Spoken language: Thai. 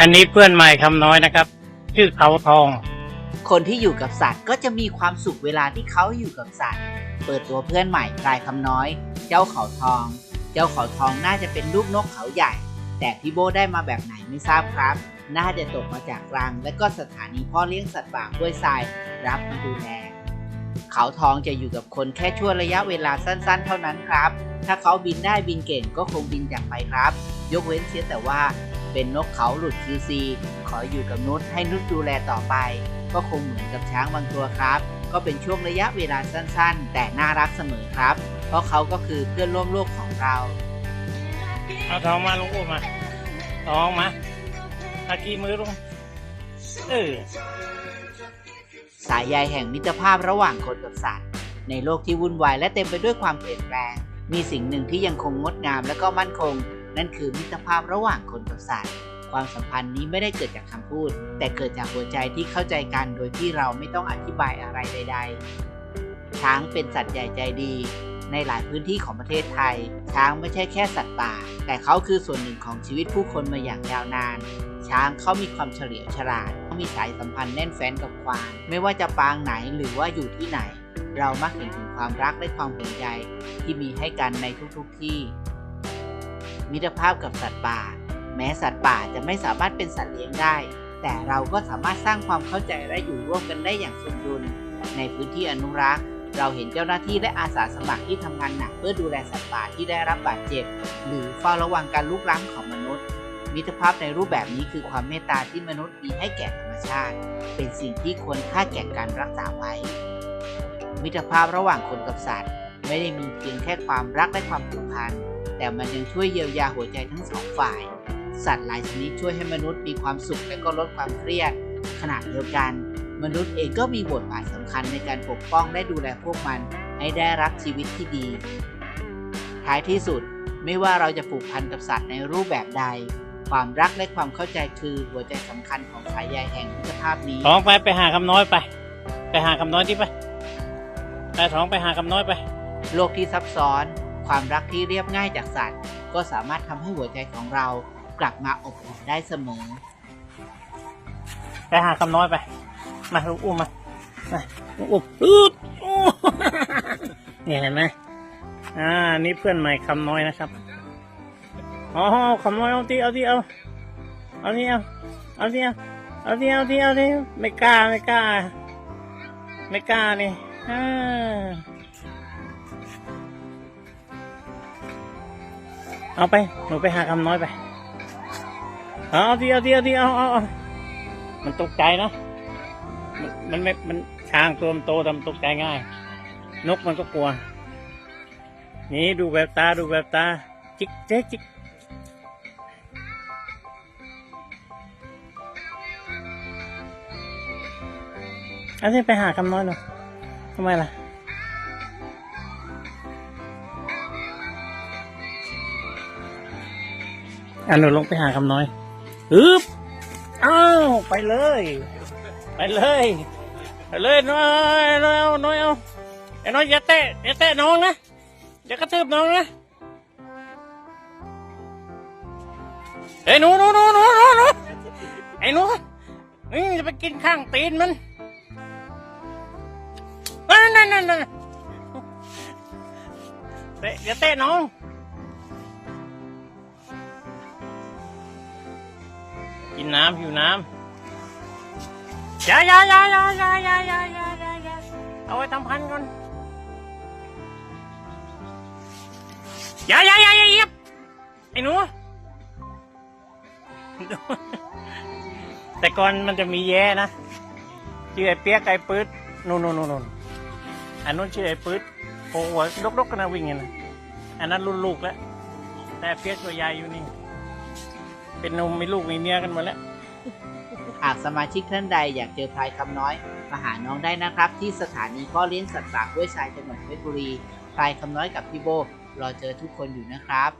อันนี้เพื่อนใหม่คำน้อยนะครับ ชื่อเขาทอง คนที่อยู่กับสัตว์ก็จะมีความสุขเวลาที่เขาอยู่กับสัตว์ เปิดตัวเพื่อนใหม่พลายคำน้อย เจ้าเขาทอง เจ้าเขาทองน่าจะเป็นลูกนกเขาใหญ่ แต่พี่โบได้มาแบบไหนไม่ทราบครับ น่าจะตกมาจากรัง และก็สถานีพ่อเลี้ยงสัตว์ป่าห้วยทรายรับมาดูแลเขาทองจะอยู่กับคนแค่ช่วงระยะเวลาสั้น ๆ เท่านั้นครับ ถ้าเขาบินได้บินเก่งก็คงบินจากไปครับ ยกเว้นเสียแต่ว่า เป็นนกเขาหลุด QC ขออยู่กับนุชให้นุชดูแลต่อไป ก็คงเหมือนกับช้างบางตัวครับ ก็เป็นช่วงระยะเวลาสั้นๆ แต่น่ารักเสมอครับ เพราะเขาก็คือเพื่อนร่วมโลกของเรา เอาทองมาลุงอุ้มมาทองมาตะกี้มือลุงเออสายใยแห่งมิตรภาพระหว่างคนกับสัตว์ ในโลกที่วุ่นวายและเต็มไปด้วยความเปลี่ยนแปลง มีสิ่งหนึ่งที่ยังคงงดงามและก็มั่นคง นั่นคือมิตรภาพระหว่างคนกับสัตว์ ความสัมพันธ์นี้ไม่ได้เกิดจากคำพูด แต่เกิดจากหัวใจที่เข้าใจกันโดยที่เราไม่ต้องอธิบายอะไรใด ๆ ช้างเป็นสัตว์ใหญ่ใจดี ในหลายพื้นที่ของประเทศไทย ช้างไม่ใช่แค่สัตว์ป่า แต่เขาคือส่วนหนึ่งของชีวิตผู้คนมาอย่างยาวนาน ช้างเขามีความเฉลียวฉลาดเขามีสายสัมพันธ์แน่นแฟ้นกับควานไม่ว่าจะปางไหนหรือว่าอยู่ที่ไหน เรามักเห็นถึงความรักและความห่วงใยที่มีให้กันในทุกๆที่ มิตรภาพกับสัตว์ป่า แม้สัตว์ป่าจะไม่สามารถเป็นสัตว์เลี้ยงได้ แต่เราก็สามารถสร้างความเข้าใจและอยู่ร่วมกันได้อย่างสมดุล ในพื้นที่อนุรักษ์ เราเห็นเจ้าหน้าที่และอาสาสมัครที่ทำงานหนักเพื่อดูแลสัตว์ป่าที่ได้รับบาดเจ็บ หรือเฝ้าระวังการลุกล้ำของมนุษย์ มิตรภาพในรูปแบบนี้คือความเมตตาที่มนุษย์มีให้แก่ธรรมชาติ เป็นสิ่งที่ควรค่าแก่การรักษาไว้ มิตรภาพระหว่างคนกับสัตว์ ไม่ได้มีเพียงแค่ความรักและความผูกพัน แต่มันยังช่วยเยียวยาหัวใจทั้งสองฝ่าย สัตว์หลายชนิดช่วยให้มนุษย์มีความสุขและก็ลดความเครียด ขณะเดียวกัน มนุษย์เองก็มีบทบาทสำคัญในการปกป้องและดูแลพวกมันให้ได้รับชีวิตที่ดี ท้ายที่สุดไม่ว่าเราจะผูกพันกับสัตว์ในรูปแบบใด ความรักและความเข้าใจคือหัวใจสำคัญของสายใยแห่งมิตรภาพนี้ทองไปไปหาคำน้อยไป ไปหาคำน้อยที่ไปไปทองไปหาคำน้อยไป โลกที่ซับซ้อน ความรักที่เรียบง่ายจากสัตว์ ก็สามารถทำให้หัวใจของเรากลับมาอบอุ่นได้เสมอ ไปหาคำน้อยไป มาลุงอุ้มมามาลุงอุ้มอืดอู้เนี่ยเห็นไหมอ่า นี่เพื่อนใหม่คำน้อยนะครับ อ๋อคำน้อยเอาที่เอาที่เอา เอาที่เอาเอาที่เอาเอาที่เอาที่เอาที่ไม่กล้าไม่กล้า ไม่กล้านี่อ่า เอาไป หนูไปหาคำน้อยไป เอาที่เอาทีเอาทีเอาเอาเอามันตกใจนะมันมันไม่ มันช้างตัวมันโตทำตกใจง่าย นกมันก็กลัว นี่ดูแววตาดูแววตา จิกเจ๊จิกอันนี้ไปหาคำน้อยหน่อยทำไมล่ะ อันหนูลงไปหาคำน้อยอึ๊บอ้าวไปเลย ไปเลยไปเลยน้อยน้อยเอาน้อยเอาไอ้น้อยอย่าเตะอย่าเตะน้องนะอย่ากระทืบน้องนะเอ้ยหนูหนูหนูหนูหนูหนูไอ้หนูนี่จะไปกินข้างตีนมันนั่นนั่นนั่นนั่นเตะอย่าเตะน้อง กินน้ำหิวน้ำอยาอยาอยาอยาอยาอยาอยาอยาอยาอยาเอาไว้ทำพันก่อนอยาอยาอยาอยาเหยียบไอ้หนู แต่ก่อนมันจะมีแย่นะชื่อไอ้เปียกไอ้ปื๊ดนู่นนู่นนู่นนู่นอันนู้นชื่อไอ้ปื๊ดโอ้โหดกๆกันนะวิ่งกันนะอันนั้นรุ่นลูกแล้วแต่เปียกตัวใหญ่อยู่นี่ เป็นนมมีลูกมีเมียกันหมดแล้ว หากสมาชิกท่านใดอยากเจอพลายคำน้อย มาหาน้องได้นะครับ ที่สถานีพ่อเลี้ยงสัตว์ป่าห้วยทรายจังหวัดเพชรบุรีพลายคำน้อยกับพี่โบรอเจอทุกคนอยู่นะครับ